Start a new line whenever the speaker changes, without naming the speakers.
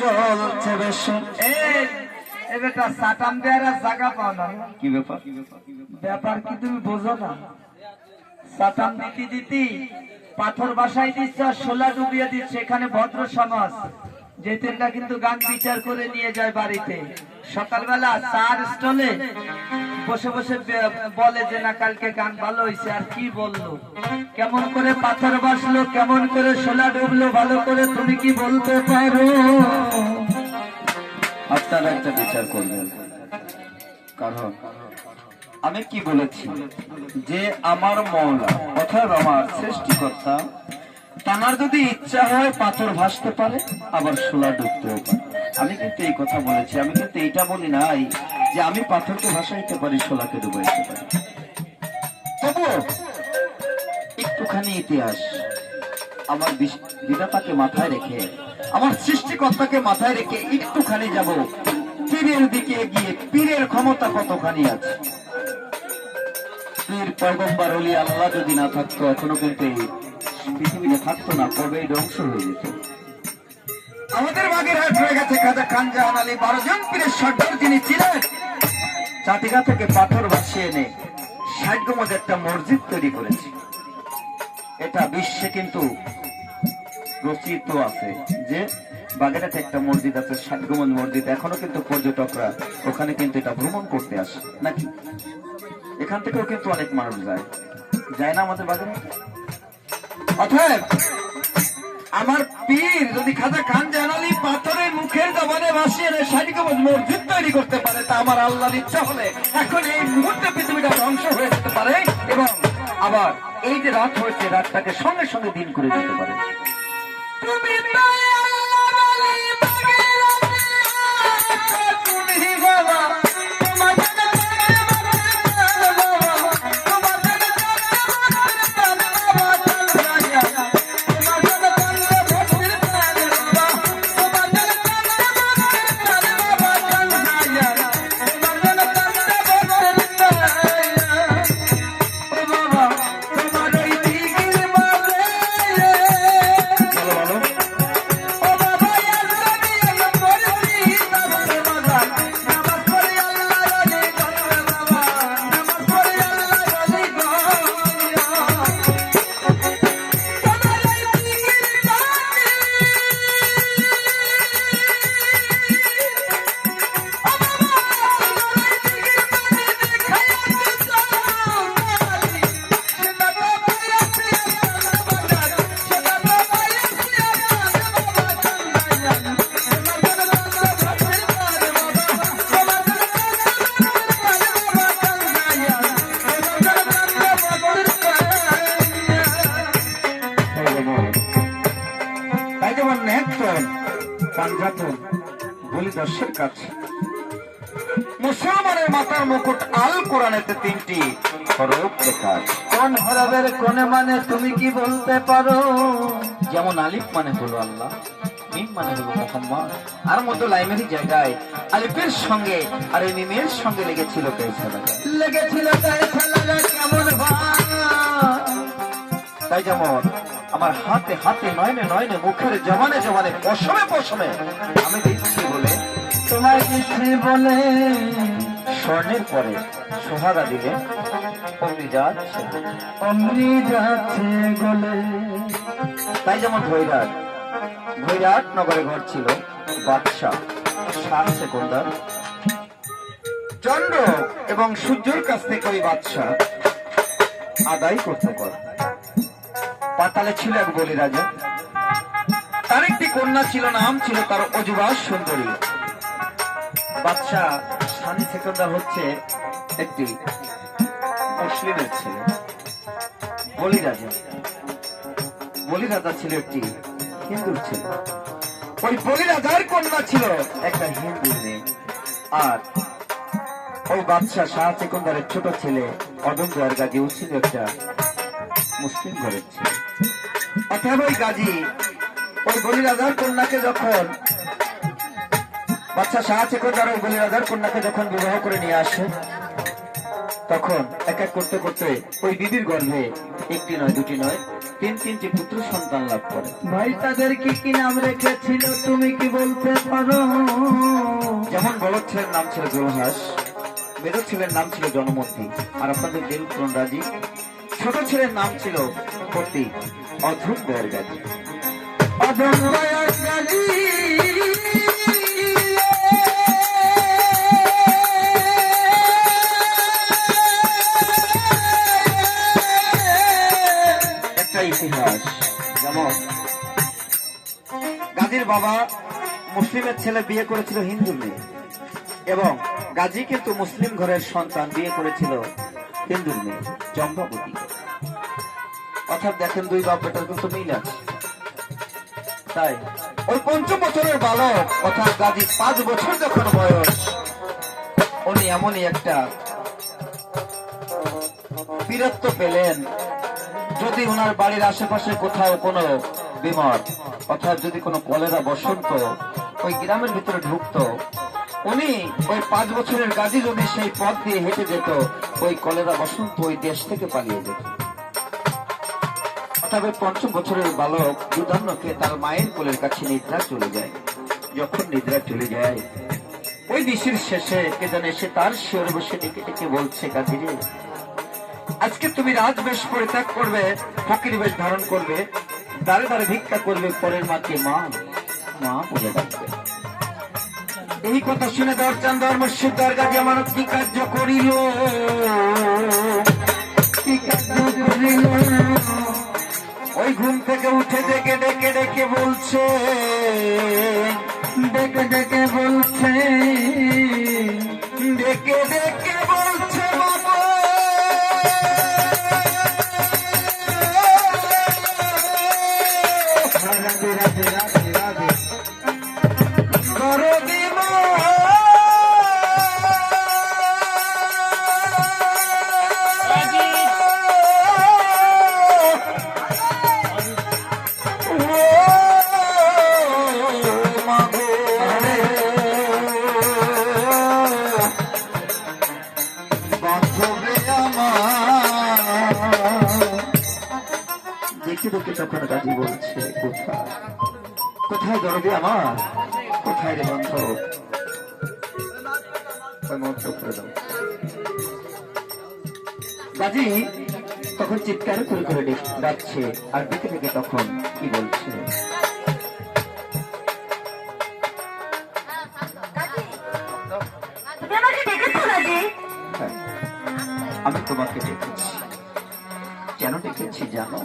চলছে বেশ।
এই সাটাম দেওয়ার জায়গা পাও না।
কি ব্যাপার?
ব্যাপার কি তুমি বোঝো না? সাটাম দিতে দিতি পাথর বাসায় দিচ্ছে আর শোলা ডুবিয়ে দিচ্ছে এখানে ভদ্র সমাজ। যেতেনটা কিন্তু গান বিচার করে নিয়ে যায় বাড়িতে। সকালবেলা চার স্টলে বসে বসে বলে যে না, কালকে গান ভালো হয়েছে আর কি বলল? কেমন করে পাথর বাসলো কেমন করে শোলা ডুবলো, ভালো করে তুমি কি বলতে পারো?
আপনারা একটা বিচার করবেন। কারণ আমি কি বলেছি? যে আমার মৌলা অর্থাৎ আমার সৃষ্টিকর্তা তার যদি ইচ্ছা হয় পাথর ভাসতে পারে, আবার সোলা ডুবতেও পারে। আমি কিন্তু এই কথা বলেছি, আমি কিন্তু এইটা বলি নাই যে আমি পাথরকে ভাসাইতে পারি, সোলাকে ডুবাইতে পারি। তবুও একটুখানি ইতিহাস আমার বিধাতাকে মাথায় রেখে, আমার সৃষ্টিকর্তাকে মাথায় রেখে একটুখানি যাব। পীরের দিকে গিয়ে পীরের ক্ষমতা কতখানি আছে? পীর পয়গম্বর অলি আল্লাহ যদি না থাকতো, এখনও কিন্তু পৃথিবীতে থাকতো না কবে ধ্বংস হয়ে যেত আমাদের বাগেরহাট হয়ে গেছে খাজা খান জাহান আলী বারো জন পীরের সর্দার যিনি ছিলেন। চাতিগা থেকে পাথর ভাসিয়ে এনে ষাট গমজ একটা মসজিদ তৈরি করেছে। এটা বিশ্বে কিন্তু রচিত আছে যে বাগেরহাটে একটা মসজিদ আছে ষাটগমন মসজিদ। এখনও কিন্তু পর্যটকরা ওখানে কিন্তু এটা ভ্রমণ করতে আসে। নাকি? এখান থেকেও কিন্তু অনেক মানুষ যায়। যায় না আমাদের বাগেরহাটে? অতএব, আমার পীর যদি খাজা খান জানালি পাথরের মুখের জবানে ভাসিয়ে ষাটগমন মসজিদ তৈরি করতে পারে, তা আমার আল্লাহর ইচ্ছা হলে এখন এই মুহূর্তে পৃথিবীটা ধ্বংস হয়ে যেতে পারে এবং আবার এই যে রাত হয়েছে, রাতটাকে সঙ্গে সঙ্গে দিন করে দিতে পারে।
তুমি বলি
দর্শের কাছে। মুসলমানের মাথার মুকুট আল কোরআনেতে তিনটি হরফ লেখা
কোন হরবের কোনে মানে তুমি কি বলতে পারো?
যেমন আলিফ মানে হলো আল্লাহ মিম মানে হলো মোহাম্মদ আর মধ্যে লাইমেরই জায়গায় আলিফের সঙ্গে আর এই মিমের সঙ্গে লেগেছিল কেসারা
লেগেছিল কেমন ভাই
তাই যেমন আমার হাতে হাতে নয়নে নয়নে মুখের জমানে জমানে পশমে পশমে। আমি দিচ্ছি বলে
তোমায় কিছু বলে।
স্বর্ণের পরে সোহাগা দিলে অগ্নি যাচ্ছে
অমনি যাচ্ছে গলে।
তাই যেমন ভৈরাট ভৈরাট নগরে ঘর ছিল বাদশাহ শাহ সেকন্দার। চন্দ্র এবং সূর্যের কাছ থেকে ওই বাদশাহ আদায় করতে কর পাতালে ছিল এক বলি রাজা। তার একটি কন্যা ছিল, নাম ছিল তার অজুবাস সুন্দরী। বাদশাহ শাহী সেকন্দার হচ্ছে একটি মুসলিমের ছেলে। বলি রাজা। বলি রাজা ছিল একটি হিন্দুর ছেলে। ওই বলি রাজার কন্যা ছিল একটা হিন্দু মেয়ে। আর ওই বাদশাহ শাহ সেকন্দারের ছোট ছেলে অদম জয়ের গাজী ছিল একটা মুসলিম ঘরের ছেলে। অর্থাৎ ওই গাজী। ওই বলি রাজার কন্যাকে যখন বাচ্চা শাহ সেকন্দার ওই বলি রাজার কন্যাকে যখন বিবাহ করে নিয়ে আসে তখন এক এক করতে করতে ওই বিবির গর্ভে একটি নয় দুটি নয় তিন তিনটি পুত্র সন্তান লাভ করে।
ভাই তাদের কি কি নাম রেখেছিল তুমি কি বলতে পারো?
যেমন বড় ছেলের নাম ছিল জলহাস মেজ ছেলের নাম ছিল জনমতি আর আপনাদের পূরণ রাজি ছোট ছেলের নাম ছিল পতি। অধুর বর গাজী
অদম্বয়ার
একটা ইতিহাস, যেমন গাজীর বাবা মুসলিমের ছেলে বিয়ে করেছিল হিন্দু মেয়ে এবং গাজী কিন্তু মুসলিম ঘরের সন্তান বিয়ে করেছিল হিন্দুর মেয়ে চম্পাবতী অর্থাৎ দেখেন দুই বাপ বেটার কিন্তু মিল আছে। তাই, ওই পঞ্চম বছরের বালক, অর্থাৎ গাজী পাঁচ বছর যখন বয়স, উনি এমনই একটা বীরত্ব পেলেন, যদি ওনার বাড়ির আশেপাশে কোথাও কোনো বিমার অর্থাৎ যদি কোনো কলেরা বসন্ত, ওই গ্রামের ভিতরে ঢুকতো, উনি ওই পাঁচ বছরের গাজী যদি সেই পথ দিয়ে হেঁটে যেত, ওই কলেরা বসন্ত ওই দেশ থেকে পালিয়ে যেত। তবে পঞ্চম বছরের বালক দুধান্নকে তার মায়ের কোলের কাছে নিদ্রা চলে যায়। যখন নিদ্রা চলে যায়, ওই দিশের শেষে কে জানে সে তার শিওরে বসে ডেকে ডেকে বলছে কাজিরে আজকে তুমি রাজবেশ পরিত্যাগ করবে, ফকির বেশ ধারণ করবে দাঁড়ে দাঁড়ে ভিক্ষা করবে, পরের মাকে মা মা বলে ডাকবে। এই কথা শুনে দরচান ধর্ম সিদ্ধার কাজে আমার কি কার্য করিল? কি কার্য করিল? ওই ঘুম থেকে উঠে ডেকে ডেকে ডেকে বলছে,
ডেকে ডেকে বলছে,
ডেকে ডেকে বলছে বাবা।
রাধে রাধে রাধে
আছে কোথায় কোথায় দরদি আমার? কোথায় রে বন্ধ? গাজি তখন চিৎকার করে করে ডাকছে আর দেখে থেকে তখন কি বলছে? হ্যাঁ, আমি তোমাকে দেখেছি। কেন দেখেছি জানো?